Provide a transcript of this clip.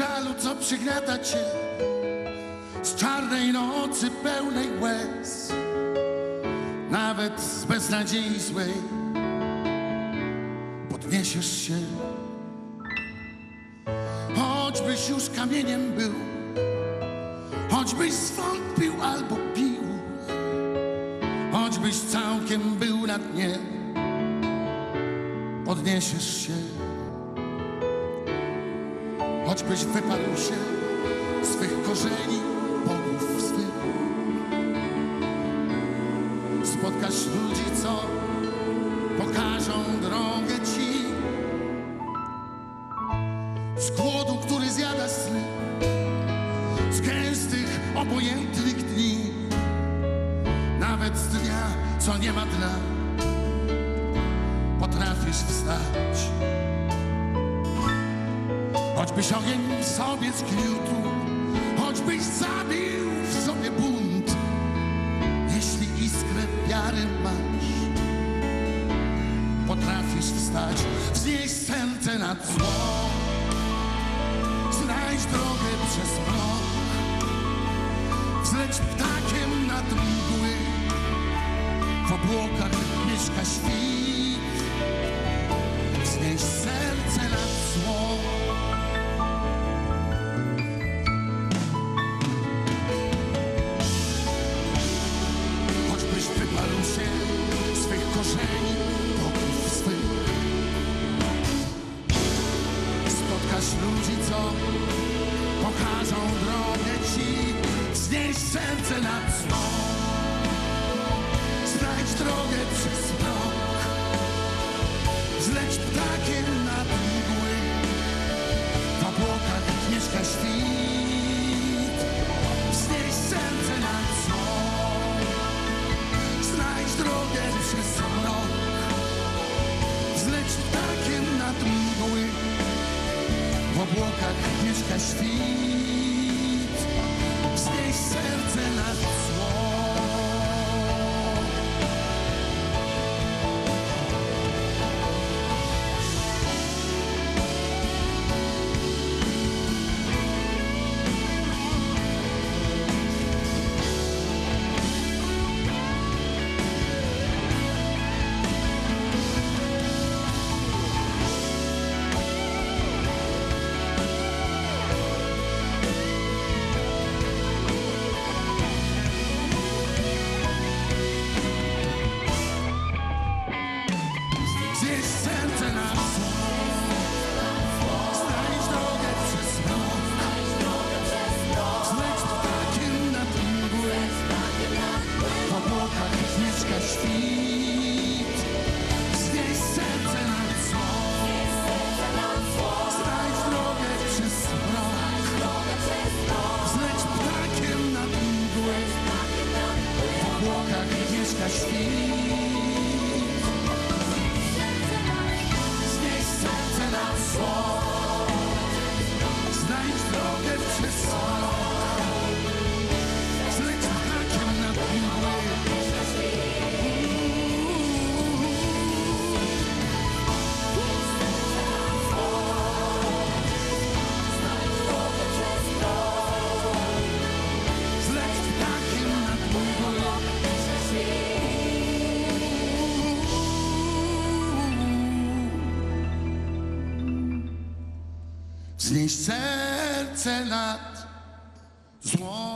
żalu, co przygniata cię z czarnej nocy pełnej łez, nawet z beznadziei złej, podniesiesz się, choćbyś już kamieniem był, choćbyś zwątpił albo pił, choćbyś całkiem był na dnie, podniesiesz się. Choćbyś wyparł się swych korzeni, bogów swych. Spotkasz ludzi, co pokażą drogę ci. Z głodu, który zjada sny, z gęstych, obojętnych dni, nawet z dnia, co nie ma dna, potrafisz wstać. Choćbyś ogień sobie zgniótł, choćbyś zabił w sobie bunt, jeśli iskrę wiary masz, potrafisz wstać, wznieść serce nad zło, znajdź drogę przez mrok, wzleć ptakiem nad mgły, w obłokach mieszka świt, wznieść serce nad zło. Znieś serce nad zło. Znajdź drogę przez mrok, zleć ptakiem nad mgły, w obłokach mieszka świt. Wznieś serce nad zło. Znajdź drogę przez mrok Zleć ptakiem nad mgły W obłokach mieszka świt serce Znieś serce nad zło.